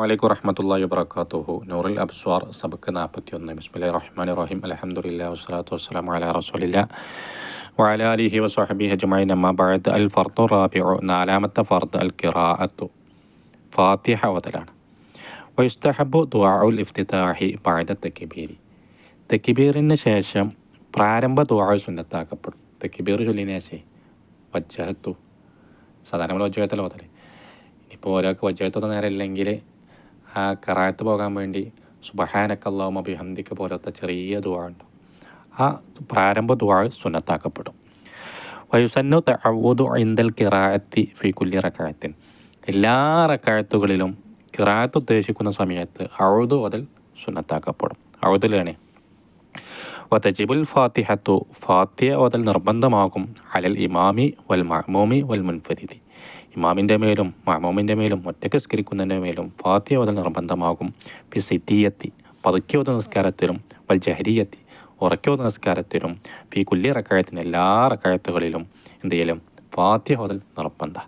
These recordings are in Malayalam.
വലൈക്കും വറഹമത്തല്ലാഹി വബർക്കാത്തുഹു നൂറുൽ അബ്സ്വാർ സബക്ക് നാൽപ്പത്തി ഒന്ന് ബിസ്മില്ലാ റഹ്മാൻ റഹീം. അലഹമുല്ല വസ്സലാത്തു വസ്സലാം അല റസൂലില്ല. വഅല അലിഹി വസ്വഹബി ഹജ്മൈൻ അമ്മ ബഅദ്. അൽ ഫർദു റാബിഉ. നാലാമത്തെ ഫർദ് അൽ ഖിറാഅത്തു. ഫാത്തിഹ വതലാണ് വയുസ്തഹബു ദുആഉൽ ഇഫ്തിതാഹി ബഅദ തക്ബീരി. തക്ബീറിന് ശേഷം പ്രാരംഭ ദുആ സുന്നത്താക്കപ്പെടും. തക്ബീർ ചൊല്ലിന് ശേഷം വജ്ജഹത്തു. സാധാരണ വജ്ജഹത്തല്ല വതലേ ഇനിയിപ്പോൾ ഒരാൾക്ക് വജ്ജഹത്തൊന്നും നേരെ ഇല്ലെങ്കിൽ ആ കറായത്ത് പോകാൻ വേണ്ടി സുബഹാനക്കല്ലാവും അഭിഹന്ദിക്ക് പോലത്തെ ചെറിയ ദുവാ ഉണ്ട്. ആ പ്രാരംഭ ദുവാ സുന്നത്താക്കപ്പെടും. വയുസന്നു തഅവൂദു ഇന്ദൽ കിറായത്തി ഫി കുല്ലി റക്കായത്തിൻ എല്ലാ റക്കായത്തുകളിലും കിറായത്ത് ഉദ്ദേശിക്കുന്ന സമയത്ത് അഴുതു അതിൽ സുന്നത്താക്കപ്പെടും. അഴുതിലാണ് വതജിബുൽ ഫാത്തിഹത്തു ഫാത്തിയ അതിൽ നിർബന്ധമാകും അലൽ ഇമാമി വൽ മഹ്മൂമി വൽ മുൻഫരിദി. ഇമാമിന്റെ മേലും മാമോമിന്റെ മേലും ഒറ്റയ്ക്ക് സ്കരിക്കുന്നതിന്റെ മേലും ഫാത്തിയ ഓതൽ നിർബന്ധമാകും. പി പതുക്കിയ പതുക്കിയോത നിസ്കാരത്തിലും വൽ ജഹരിയത്തി ഉറക്കിയോത നിസ്കാരത്തിലും പി കുല്ലി റക്കായത്തിന് എല്ലാ റക്കായത്തുകളിലും എന്ത് ചെയ്യലും ഫാത്തിയ ഓതൽ നിർബന്ധ.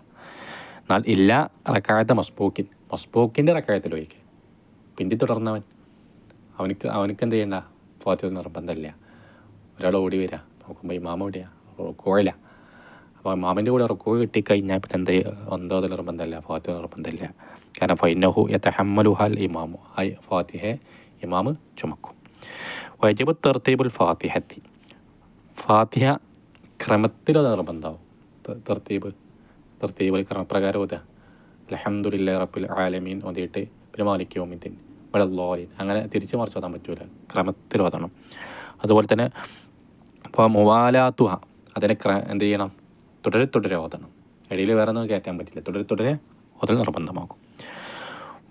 എന്നാൽ ഇല്ല റക്കായത്തെ മസ്ബൂക്കിൻ മസ്ബൂക്കിന്റെ റക്കായത്തിൽ ഒഴിക്കുക പിന്തി തുടർന്നവൻ. അവനക്ക് അവനക്ക് എന്ത് ചെയ്യണ്ട ഫാത്തിയ നിർബന്ധമില്ല. ഒരാൾ ഓടി വരിക നോക്കുമ്പോൾ ഇമാമ ഓടിയാ കോയില്ല അപ്പോൾ മാമന്റെ കൂടെ റുക്കോ കിട്ടിക്കഴിഞ്ഞാൽ പിന്നെ എന്ത് എന്തോ അതിൽ നിർബന്ധമില്ല ഫാത്തിഹ നിർബന്ധമില്ല. കാരണം ഫൈനഹു യത്തഹമ്മലുഹാൽ ഇമാമു. ഹൈ ഫാത്തിഹെ ഇമാമ് ചുമക്കും. വൈജബ് തെർത്തീബുൽ ഫാത്തിഹത്തി. ഫാത്തിഹ ക്രമത്തിലത് നിർബന്ധമാവും. തെർത്തീബ് തെർത്തീബ് ക്രമപ്രകാരം ഓതാ. അലഹമുല്ല റബ്ബുൽ ആലമീൻ ഓതിയിട്ട് പിന്നെ മാലിക് വെള്ളോലിൻ അങ്ങനെ തിരിച്ചു മറിച്ച് ഓതാൻ പറ്റൂല. ക്രമത്തിൽ ഓതണം. അതുപോലെ തന്നെ ഇപ്പോൾ മുവാലാത്തുഹ അതിനെ ക്ര എന്ത് ചെയ്യണം? തുടരെ തുടരെ ഓതണം. ഇടയിൽ വേറെ ഒന്നും കയറ്റാൻ പറ്റില്ല. തുടരെ തുടരെ ഓതൽ നിർബന്ധമാകും.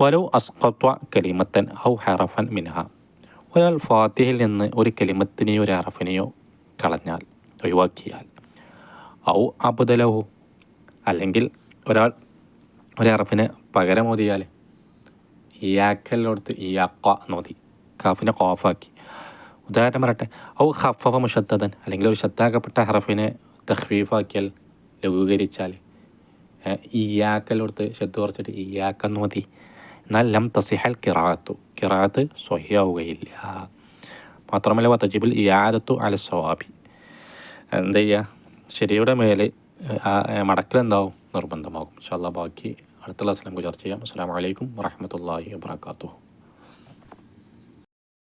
വലോ അസ്കത്വ കലിമത്തൻ ഹൗ ഹറഫൻ മിനഹ ഒരാൾ ഫാത്തിഹയിൽ നിന്ന് ഒരു കലിമത്തിനെയോ ഒരു ഹറഫിനെയോ കളഞ്ഞാൽ ഒഴിവാക്കിയാൽ ഔ അബുദലഹു അല്ലെങ്കിൽ ഒരാൾ ഒരു ഹറഫിനെ പകരം ഓതിയാൽ ഇയാക്കലോടത്ത് ഇയാക്ക നോതി കാഫിനെ കോഫാക്കി. ഉദാഹരണം പറയട്ടെ ഔ ഹഫഫ മുഷത്തതൻ അല്ലെങ്കിൽ ഒരു ശത്താക്കപ്പെട്ട ഹറഫിനെ തഹ്ഫീഫാക്കിയാൽ ലഘൂകരിച്ചാൽ. ഇയാക്കലോടുത്ത് ശത്ത് കുറച്ചിട്ട് ഇയാക്കെന്ന് മതി. എന്നാൽ ലം തസിഹൽ കിറാത്തു കിറാത്ത് സ്വഹ്യാവുകയില്ല മാത്രമല്ല തജിബിൽ ഇയാദത്തു അല സ്വാബി. എന്താ ചെയ്യുക ശരിയുടെ മേലെ മടക്കലെന്താവും നിർബന്ധമാകും. ഇൻഷാല്ലാ ബാക്കി അടുത്തുള്ള സ്ഥലം ചർച്ച ചെയ്യാം. അസ്സാം വലൈക്കും വറഹമത്തല്ലാഹി വാത്തു